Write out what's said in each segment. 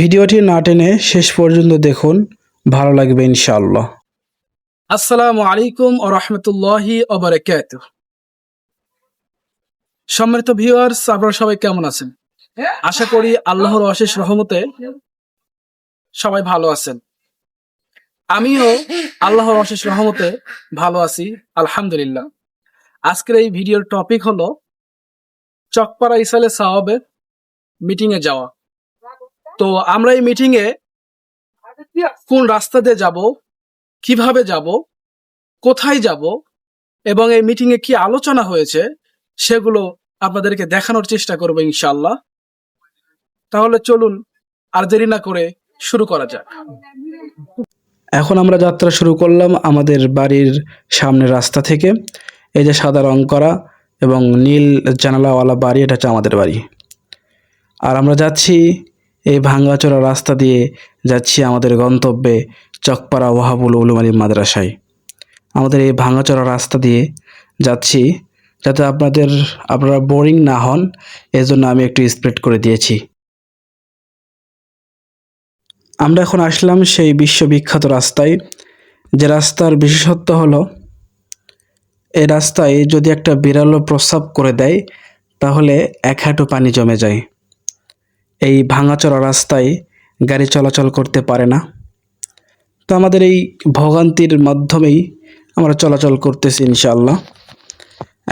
ভিডিওটি না টেনে শেষ পর্যন্ত দেখুন। ভালো লাগবে ইনশাআল্লাহ। আসসালামু আলাইকুম ও রহমতুল্লাহি ওবরাকাত সম্মানিত ভিউয়ার্স, আপনারা সবাই কেমন আছেন? আশা করি আল্লাহর অশেষ রহমতে সবাই ভালো আছেন। আমিও আল্লাহর অশেষ রহমতে ভালো আছি, আলহামদুলিল্লাহ। আজকের এই ভিডিওর টপিক হলো চকপাড়া ইসালে সাহাবের মিটিংয়ে যাওয়া। তো আমরা এই মিটিং এ কোন রাস্তা দিয়ে যাব, কীভাবে যাব, কোথায় যাব এবং এই মিটিং এ কি আলোচনা হয়েছে সেগুলো আপনাদেরকে দেখানোর চেষ্টা করব ইনশাল্লাহ তাহলে চলুন আর দেরি না করে শুরু করা যাক। এখন আমরা যাত্রা শুরু করলাম আমাদের বাড়ির সামনের রাস্তা থেকে। এই যে সাদা রং করা এবং নীল জানালাওয়ালা বাড়ি, এটা হচ্ছে আমাদের বাড়ি। আর আমরা যাচ্ছি এই ভাঙ্গাচোরা রাস্তা দিয়ে যাচ্ছি আমাদের গন্তব্যে চকপাড়া ওয়াহাবুল উলুম আলী মাদ্রাসায়। আমাদের এই ভাঙ্গাচোরা রাস্তা দিয়ে যাচ্ছি যাতে আপনাদের, আপনারা বোরিং না হন, এজন্য আমি একটু স্প্রেড করে দিয়েছি। আমরা এখন আসলাম সেই বিশ্ববিখ্যাত রাস্তায়। যে রাস্তার বিশেষত্ব হলো, এই রাস্তায় যদি একটা বিড়ালও প্রস্রাব করে দেয়, তাহলে এক হাঁটু পানি জমে যায়। এই ভাঙাচড়া রাস্তায় গাড়ি চলাচল করতে পারে না। তো আমাদের এই ভোগান্তির মাধ্যমেই আমরা চলাচল করতেছি ইনশাআল্লাহ।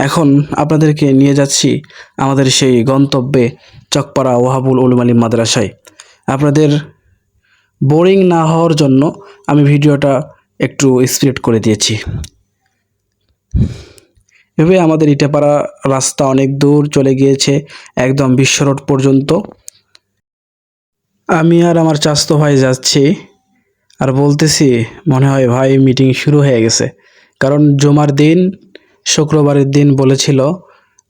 এখন আপনাদেরকে নিয়ে যাচ্ছি আমাদের সেই গন্তব্যে চকপাড়া ওয়াহাবুল উলুম আলী মাদ্রাসায়। আপনাদের বোরিং না হওয়ার জন্য আমি ভিডিওটা একটু স্পিড করে দিয়েছি। এভাবে আমাদের ইটাপাড়া রাস্তা অনেক দূর চলে গিয়েছে, একদম বিশ্ব রোড পর্যন্ত। আমি আর আমার চাস্তো ভাই যাচ্ছি। আর বলতেছি, মনে হয় ভাই মিটিং শুরু হয়ে গেছে। কারণ জমার দিন, শুক্রবারের দিন বলেছিল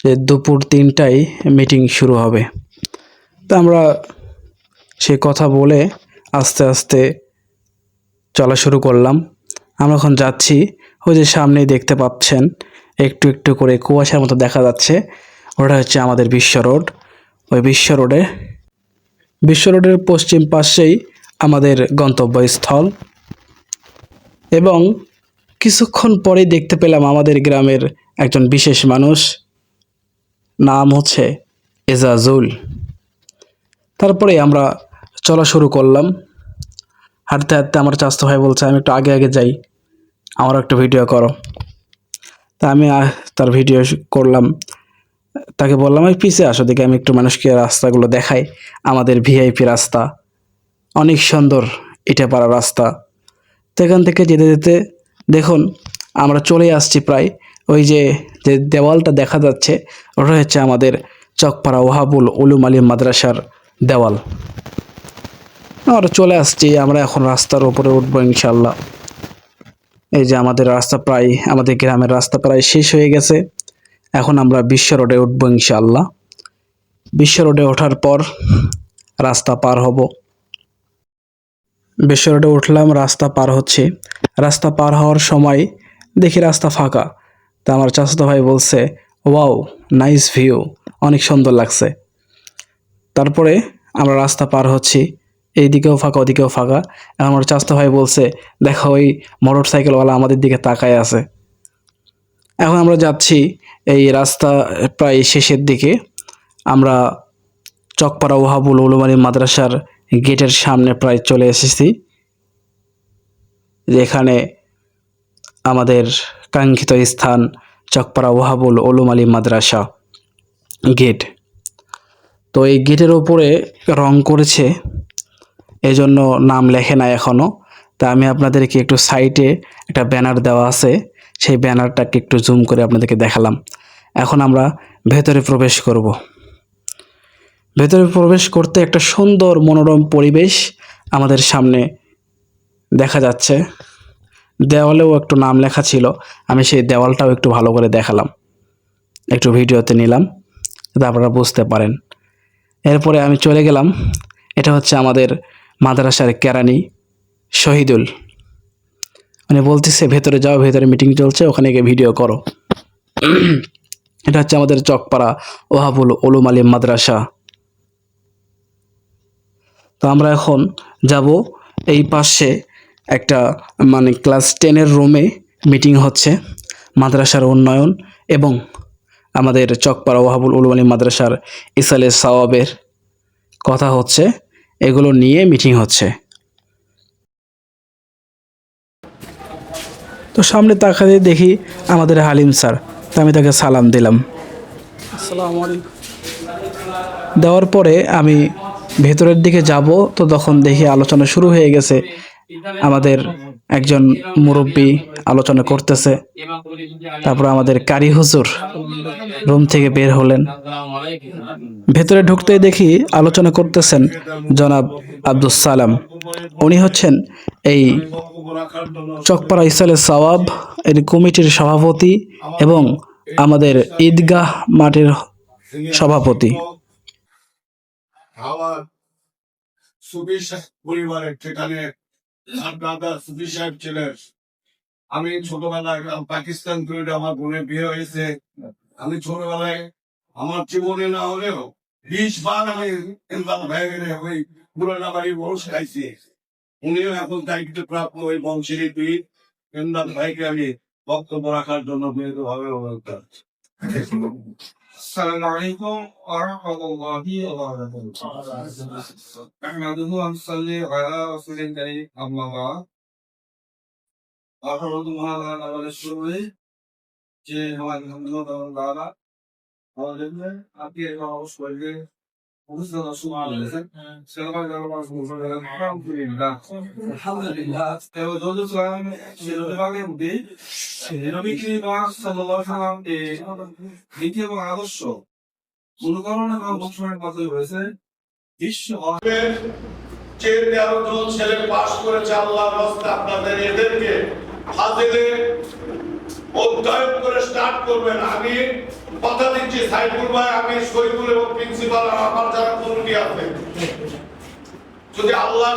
যে দুপুর তিনটায় মিটিং শুরু হবে। তা আমরা সে কথা বলে আস্তে আস্তে চলা শুরু করলাম। আমরা এখন যাচ্ছি, ওই যে সামনেই দেখতে পাচ্ছেন, একটু একটু করে কুয়াশার মতো দেখা যাচ্ছে। ওটা হচ্ছে আমাদের বিশ্ব রোড। ওই বিশ্ব রোডে বিশ্ব রোডের পশ্চিম পাশেই আমাদের গন্তব্যস্থল। এবং কিছুক্ষণ পরেই দেখতে পেলাম আমাদের গ্রামের একজন বিশেষ মানুষ। নাম হচ্ছে এজাজুল। তারপরে আমরা চলা শুরু করলাম। হাঁটতে হাঁটতে আমার চাস্তো ভাই বলছে, আমি একটু আগে আগে যাই আমার একটু ভিডিও করো। তা আমি তার ভিডিও করলাম। তাকে বললাম আমি পিছিয়ে আসো, দেখে আমি একটু মানুষকে রাস্তাগুলো দেখাই। আমাদের ভিআইপি রাস্তা। অনেক সুন্দর এটা পাড়া রাস্তা। তো এখান থেকে যেতে যেতে দেখুন, আমরা চলে আসছি প্রায়। ওই যে যে দেওয়ালটা দেখা যাচ্ছে, ওটা হচ্ছে আমাদের চকপাড়া ওহাবুল উলুম আলী মাদ্রাসার দেওয়াল। আমরা চলে আসছি, আমরা এখন রাস্তার উপরে উঠবো ইনশাল্লাহ এই যে আমাদের রাস্তা প্রায়, আমাদের গ্রামের রাস্তা প্রায় শেষ হয়ে গেছে। এখন আমরা বিশ্ব রোডে উঠবো ইনশাল্লাহ বিশ্ব রোডে ওঠার পর রাস্তা পার হব। বিশ্ব রোডে উঠলাম, রাস্তা পার হচ্ছে। রাস্তা পার হওয়ার সময় দেখি রাস্তা ফাঁকা। তা আমার চাচাতো ভাই বলছে, ওয়াও, নাইস ভিউ, অনেক সুন্দর লাগছে। তারপরে আমরা রাস্তা পার হচ্ছি। এইদিকেও ফাঁকা, ওদিকেও ফাঁকা। আমার চাচাতো ভাই বলছে, দেখো, ওই মোটর সাইকেলওয়ালা আমাদের দিকে তাকায় আছে। এখন আমরা যাচ্ছি এই রাস্তা প্রায় শেষের দিকে। আমরা চকপাড়া ওহাবুল উলুমারি মাদ্রাসার গেটের সামনে প্রায় চলে এসেছি, যেখানে আমাদের কাঙ্ক্ষিত স্থান চকপাড়া ওহাবুল উলুম আলী মাদ্রাসা গেট। তো এই গেটের ওপরে রং করেছে, এজন্য নাম লেখে না এখনও তা আমি আপনাদেরকে একটু সাইটে একটা ব্যানার দেওয়া আছে, সেই ব্যানারটাকে একটু জুম করে আপনাদেরকে দেখালাম। এখন আমরা ভেতরে প্রবেশ করব। ভেতরে প্রবেশ করতে একটা সুন্দর মনোরম পরিবেশ আমাদের সামনে দেখা যাচ্ছে। দেওয়ালেও একটু নাম লেখা ছিল, আমি সেই দেওয়ালটাও একটু ভালো করে দেখালাম। একটু ভিডিওতে নিলাম যাতে আপনারা বুঝতে পারেন। এরপরে আমি চলে গেলাম, এটা হচ্ছে আমাদের মাদ্রাসার কেরানি শহীদুল। মানে বলতেছে, ভেতরে যাও, ভেতরে মিটিং চলছে, ওখানে গিয়ে ভিডিও করো। এটা হচ্ছে আমাদের চকপাড়া ওহাবুল ওলুম আলী মাদ্রাসা। তো আমরা এখন যাব এই পাশে একটা মানে ক্লাস টেনের রুমে মিটিং হচ্ছে, মাদ্রাসার উন্নয়ন এবং আমাদের চকপাড়া ওহাবুল উলুম আলী মাদ্রাসার ইসালে সওয়াবের কথা হচ্ছে, এগুলো নিয়ে মিটিং হচ্ছে। তো সামনে তাকাতে দেখি আমাদের হালিম স্যার। তো আমি তাকে সালাম দিলাম। আসসালামু আলাইকুম। দেওয়ার পরে আমি ভেতরের দিকে যাব তো তখন দেখি আলোচনা শুরু হয়ে গেছে আমাদের একজন মুরব্বী আলোচনা করতেছে। তারপর আমাদের কারি হুজুর রুম থেকে বের হলেন। ভেতরে ঢুকতেই দেখি আলোচনা করতেছেন জনাব আব্দুস সালাম। উনি হচ্ছেন এই চকপাড়া ইসালে সওয়াব, এর কমিটির সভাপতি এবং আমাদের ঈদগাহ মাঠের সভাপতি। সাহেব সেখানে সুফি সাহেব ছিলেন। আমি ছোটবেলায় পাকিস্তান করে আমার বোনের বিয়ে হয়েছে। আমি ছোটবেলায় আমার জীবনে না হলেও বিশ বার আমি ওই পুরানা বাড়ির বংশ খাইছি উনিও এখন দায়িত্ব প্রাপ্ত ওই বংশের দুই। ইমরান ভাইকে আমি বক্তব্য রাখার জন্য বিনীতভাবে অনুরোধ করছি। السلام عليكم ورحمة الله وبركاته. نحمده ونصلي على رسول الكريم أما بعد. أعوذ بالله من الشيطان الرجيم. جل وعلا الحمد لله رب العالمين. أعوذ بالله أبي الله নীতি এবং আদর্শ অনুকরণ এবং অনুসরণের মাধ্যমে হয়েছে বিশ্ব যে তেরো জন ছেলে পাশ করেছে আল্লাহ আপনাদের এদেরকে ফাজিলে অধ্যয়ন করে স্টার্ট করবেন। আমি কথা দিচ্ছি সাইফুল ভাই আমি এবং প্রিন্সিপাল আমার যারা কমিটি আছে। যদি আল্লাহ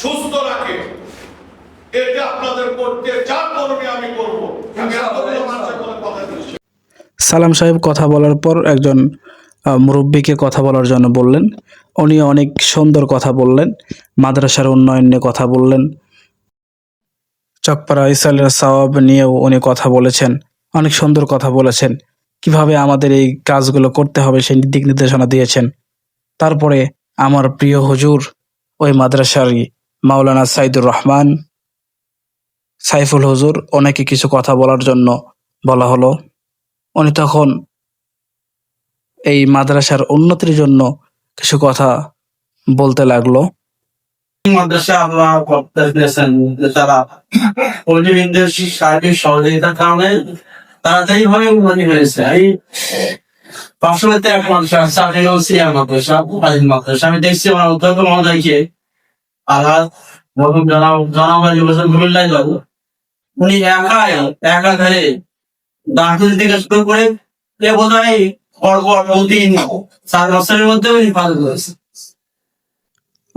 সুস্থ রাখে এটা আপনাদের করতে যা করবে আমি করব। আমি মানুষের কোনো কথা দিচ্ছি সালাম সাহেব কথা বলার পর একজন মুরব্বীকে কথা বলার জন্য বললেন। উনি অনেক সুন্দর কথা বললেন। মাদ্রাসার উন্নয়ন নিয়ে কথা বললেন। চকপাড়া ইসালের সওয়াব নিয়েও উনি কথা বলেছেন, অনেক সুন্দর কথা বলেছেন। কীভাবে আমাদের এই কাজগুলো করতে হবে সেই দিক নির্দেশনা দিয়েছেন। তারপরে আমার প্রিয় হুজুর, ওই মাদ্রাসারই মাওলানা সাইদুর রহমান সাইফুল হুজুর, ওনাকে কিছু কথা বলার জন্য বলা হলো। উনি তখন এই মাদ্রাসার উন্নতির জন্য কিছু কথা বলতে লাগল। মাদ্রাসা আমি দেখছি আমার অধ্যক্ষ মহোদয়কে আঘাত নতুন জনাব জনাবাজি বলেছেন ভুমিল্লাই বাবু উনি একাই একা ধরে দাঁড়িয়ে থেকে শুরু এ বোধ হয় অল্প অল্প চার বছরের মধ্যে উনি পাল করেছে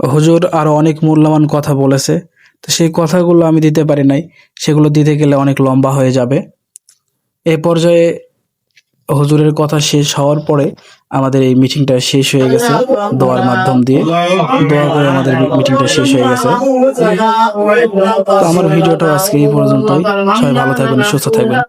হুজুর আরও অনেক মূল্যবান কথা বলেছে, তো সেই কথাগুলো আমি দিতে পারি নাই, সেগুলো দিতে গেলে অনেক লম্বা হয়ে যাবে। এ পর্যায়ে হুজুরের কথা শেষ হওয়ার পরে আমাদের এই মিটিংটা শেষ হয়ে গেছে, দোয়ার মাধ্যম দিয়ে। দোয়া করে আমাদের মিটিংটা শেষ হয়ে গেছে। তো আমার ভিডিওটা আজকে এই পর্যন্তই। সবাই ভালো থাকবেন, সুস্থ থাকবেন।